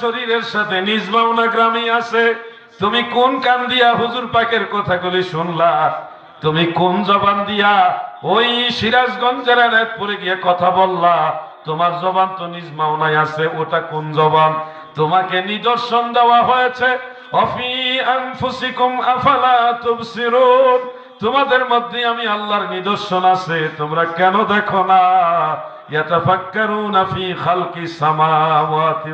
শরীরের সাথে নিজ মাওনা গ্রামে আছে। তুমি কোন কান দিয়া হুজুর পাকের কথাগুলি শুনলা? তুমি কোন জবান দিয়া ওই সিরাজগঞ্জের এনায়তপুরে গিয়ে কথা বললা? তোমার জবান তো নিজ মাওনায় আছে, ওটা কোন জবান? তোমাকে নিদর্শন দেওয়া হয়েছে, অফি আনফুসিকুম আফালা তুবসিরুন। তোমাদের মধ্যে আমি আল্লাহর নিদর্শন আছে, তোমরা কেন দেখো না? ইয়াতাফাক্কারুনা ফি খালকি সামাওয়াতি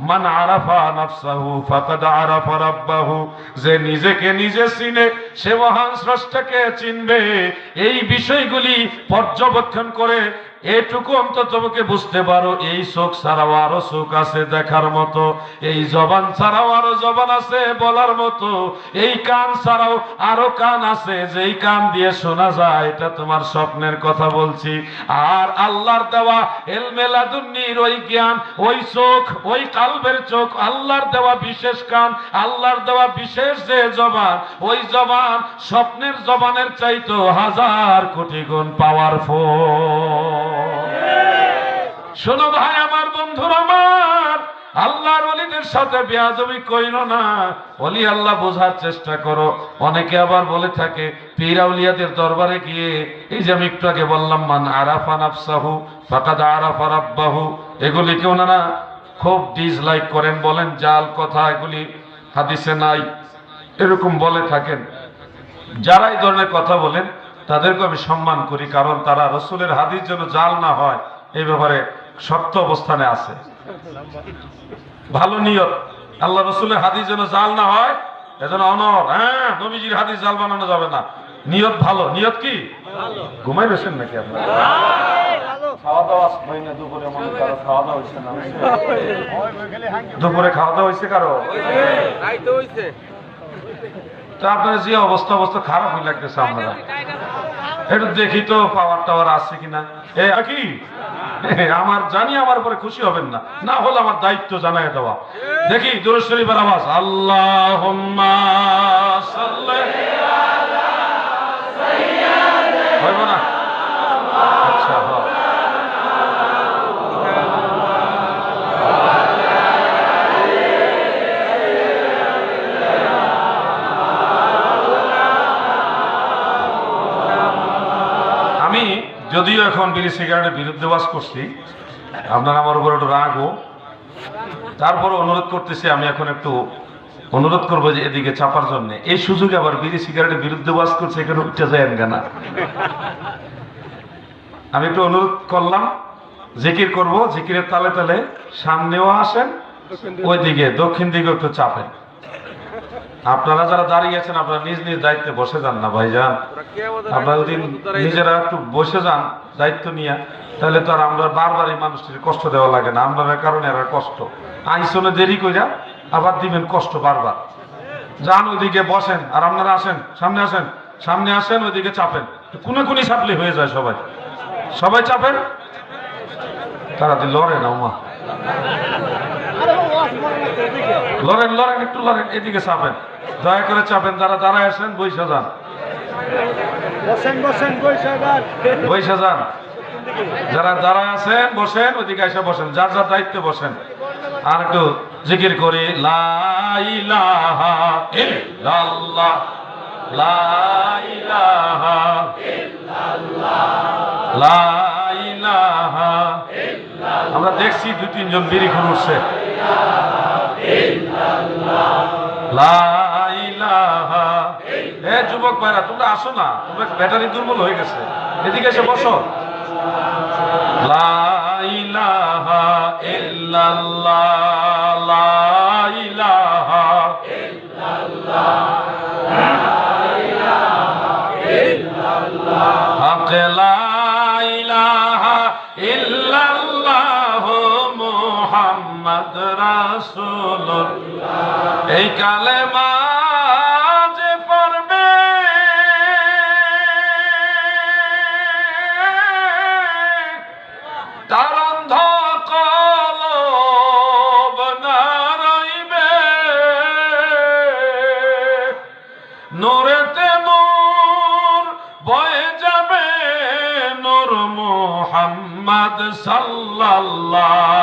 মান আরাফা নাফসাহু ফাকাদ আরাফা রাব্বাহু। যে নিজেকে নিজে চিনে, সে মহান চিনবে। এই বিষয়গুলি পর্যবেক্ষণ করে এটুকু অন্তত তোমাকে বুঝতে পারো, এই চোখ ছাড়াও আরও চোখ আছে দেখার মতো। এই জবান ছাড়াও আরও জবান আছে বলার মতো। এই কান ছাড়াও আরও কান আছে, যেই কান দিয়ে শোনা যায়, এটা তোমার স্বপ্নের কথা বলছি। আর আল্লাহর দেওয়া এলমেলাদুন্নির ওই জ্ঞান, ওই চোখ, ওই কালবের চোখ, আল্লাহর দেওয়া বিশেষ কান, আল্লাহর দেওয়া বিশেষ যে জবান, ওই জবান স্বপ্নের জবানের চাইতো হাজার কোটি গুণ পাওয়ারফুল শোনো ভাই, আমার বন্ধুর আমার। আল্লাহর অলিদের সাথে বেয়াদবি কইর না। অলি আল্লাহ বোঝার চেষ্টা করো। অনেকে আবার বলে থাকে, পীর আউলিয়াদের দরবারে গিয়ে, এই যে আমি একটু আগে বললাম, মান আরাফা নাফসাহু, ফাকাদ আরাফা রাব্বাহু। এগুলি কেউ না খুব ডিসলাইক করেন, বলেন, জাল কথা এগুলি হাদিসে নাই। এরকম বলে থাকেন। যারা এই ধরনের কথা বলেন তাদেরকে আমি সম্মান করি, কারণ তারা রসুলের হাদিস যেন জাল না হয়, এই ব্যাপারে শক্ত অবস্থানে আছে। ভালো নিয়ত। আল্লাহ রসুলের হাদিস যেন জাল না হয়, এজন্য অনর হ্যাঁ নবীজির হাদিস জাল বানানো যাবে না। নিয়ত ভালো। নিয়ত কি? ঘুমাই বসেন নাকি আপনার? দুপুরে খাওয়া দাওয়া হয়েছে কারও? তা আপনার যে অবস্থা অবস্থা খারাপ হয়ে লাগতেছে আপনারা। একটু দেখি তো পাওয়ার টাওয়ার আছে কিনা। এ কি? আমার জানি আমার উপরে খুশি হবেন না। না হলে আমার দায়িত্ব জানাই দেওয়া। দেখি দুরুদ শরীফের আওয়াজ। আল্লাহ যদিও এখন বিড়ি সিগারেটের বিরুদ্ধে বাস করছি, আপনার আমার উপর একটু রাগও তারপরে অনুরোধ করতেছি, আমি এখন একটু অনুরোধ করব যে এদিকে চাপার জন্য। এই সুযোগে আবার বিড়ি সিগারেটের বিরুদ্ধে বাস করছে, এখানে উঠতে যায় কেনা? আমি একটু অনুরোধ করলাম, জিকির করব, জিকিরের তালে তালে সামনেও আসেন, ওইদিকে দক্ষিণ দিকে একটু চাপেন। আপনারা যারা দাঁড়িয়ে আছেন আপনারা নিজ নিজ দায়িত্বে বসে যান না ভাইজান। আপনারা যদি নিজেরা একটু বসে যান দায়িত্ব নিয়ে তাহলে তো আর আমরা বারবার এই মানুষটির কষ্ট দেওয়া লাগে না। আমরা কারণে এরা কষ্ট। আইসনে দেরি কইরা আবার দিবেন কষ্ট বারবার। যান ওইদিকে বসেন আর আপনারা আসেন সামনে আসেন সামনে আসেন ওইদিকে চাপেন। কোনে কোনি চাপলে হয়ে যায় সবাই। সবাই চাপেন? তারা লড়ে না উমা। লড়েন লড়েন একটু লড়েন এদিকে চাপেন। দয়া করে চাপেন যারা দাঁড়ায় আসেন বৈশা যান। বৈশা যান। যারা দাঁড়ায় আছেন বসেন ওইদিকে এসে বসেন। যার যার দায়িত্বে বসেন। আর একটু জিকির করি ইল্লাল্লাহ। আমরা দেখছি দুই তিনজন বিড়ি খুন উঠছে। এ যুবক ভাইরা, তোমরা আসো না, তোমরা ব্যাটারি দুর্বল হয়ে গেছে। এদিকে এসে বসো। লা ইলাহা ইল্লাল্লাহ, লা ইলাহা হক লা এই কালেমা যে পড়বে। তার অন্ধ কলব নারাইবে নূরেতে নূর বয়ে যাবে নূর মোহাম্মদ সাল্লাল্লাহ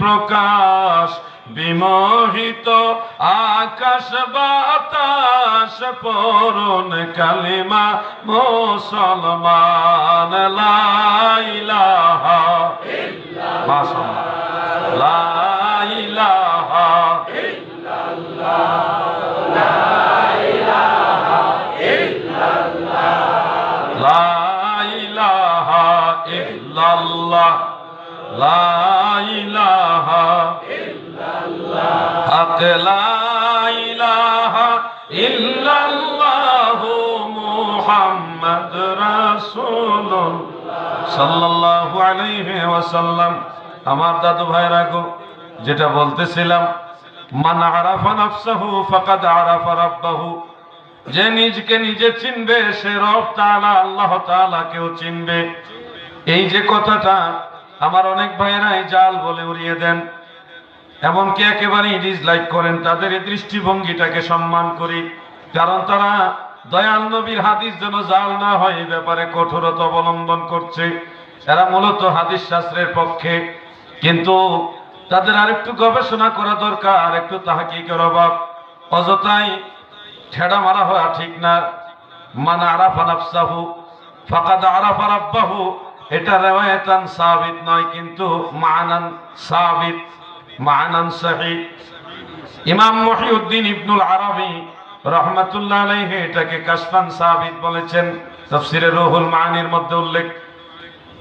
প্রকাশ বিমোহিত আকাশ বাতাস পরন কালিমা মুসলমান লাইলাহা লাইলাহা লা ইলাহা ইল্লাল্লাহ। লা ইলাহা হক লা ইলাহা ইল্লাল্লাহু মুহাম্মদ রাসূলুল্লাহ। সাল্লাল্লাহু আমার দাদু ভাইরা গো, যেটা বলতেছিলাম, মান আরাফা নাফসাহু ফাকাদ আরাফা রাব্বাহু। যে নিজকে নিজে চিনবে, সে রব তাআলা, আল্লাহ তাআলাকেও চিনবে। এই যে কথাটা আমার অনেক ভাইয়েরাই জাল বলে উড়িয়ে দেন। এমনকি একেবারেই ডিসলাইক করেন। তাদের এই দৃষ্টিভঙ্গিটাকে সম্মান করি। কারণ তারা দয়াল নবীর হাদিস যেন জাল না হয়, এই ব্যাপারে কঠোরতা অবলম্বন করছে। এরা মূলত হাদিস শাস্ত্রের পক্ষে। কিন্তু তাদের আরেকটু গবেষণা করা দরকার আর একটু তাহাকিকের অভাব। অযথাই ঠেড়া মারা হওয়া ঠিক না। মানা আরাফা নাফসাহু, ফাকাদ আরাফা রাব্বাহু এটা রেওয়ায়তান সাবিত নয়, কিন্তু মানান সাবিত, মানান সহি ইমাম মহিউদ্দিন ইবনুল আরবি রহমাতুল্লাহ আলাইহি এটাকে কাশফান সাবিত বলেছেন, তাফসিরে রুহুল মানির মধ্যে উল্লেখ।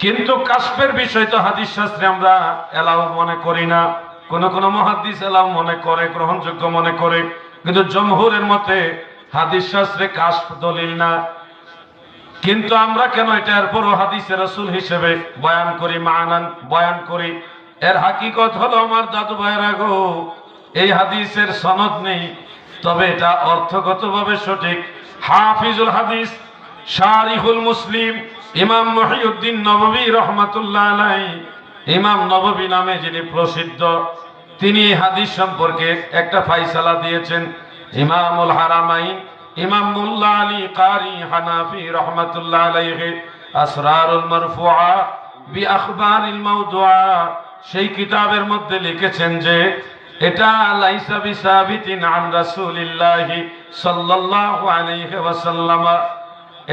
কিন্তু কাশফের বিষয় তো হাদিস শাস্ত্রে আমরা এলাও মনে করি না। কোন কোন মহাদিস এলাও মনে করে, গ্রহণযোগ্য মনে করে। কিন্তু জমহুরের মতে হাদিস শাস্ত্রে কাশফ দলিল না। কিন্তু আমরা কেন এটা এরপরও হাদিসের রসুল হিসেবে বয়ান করি, মানান, বয়ান করি? এর হাকিকত হলো আমার দাদু ভাইরা গো, এই হাদিসের সনদ নেই, তবে এটা অর্থগতভাবে সঠিক। হাফিজুল হাদিস, শারিহুল মুসলিম, ইমাম মহিউদ্দিন নববী রহমাতুল্লাহ আলাই ইমাম নববী নামে যিনি প্রসিদ্ধ, তিনি হাদিস সম্পর্কে একটা ফাইসালা দিয়েছেন, ইমামুল হারামাইন। ইমাম মুল্লা আলী কারি হানাফি রহমাতুল্লাহ আলাইহি আসরারুল মারফুআ বি আখবারিল মাওদুআ সেই কিতাবের মধ্যে লিখেছেন যে, এটা লাইসা বিসাবিতিন আন রাসূলিল্লাহি সাল্লাল্লাহু আলাইহি ওয়াসাল্লাম।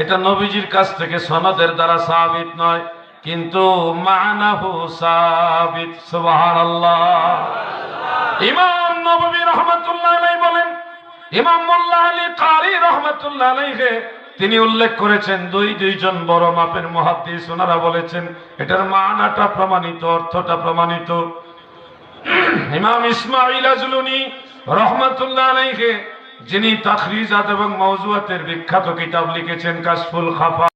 এটা নবীজির কাছ থেকে সনদের দ্বারা সাবিত নয়, কিন্তু মানাহু সাবিত, সুবহানাল্লাহ। ইমাম নববী রহমাতুল্লাহ আলাইহি বলেন ইমাম মোল্লা আলী কারি রহমতুল্লাহ আলাইহে, তিনি উল্লেখ করেছেন, দুই দুইজন বড় মাপের মহাদিস ওনারা বলেছেন, এটার মানাটা প্রমাণিত, অর্থটা প্রমাণিত। ইমাম ইসমাইল আজলুনি রহমতুল্লাহ আলাইহে, যিনি তাখরিজাত এবং মৌজুয়াতের বিখ্যাত কিতাব লিখেছেন, কাশফুল খাফা।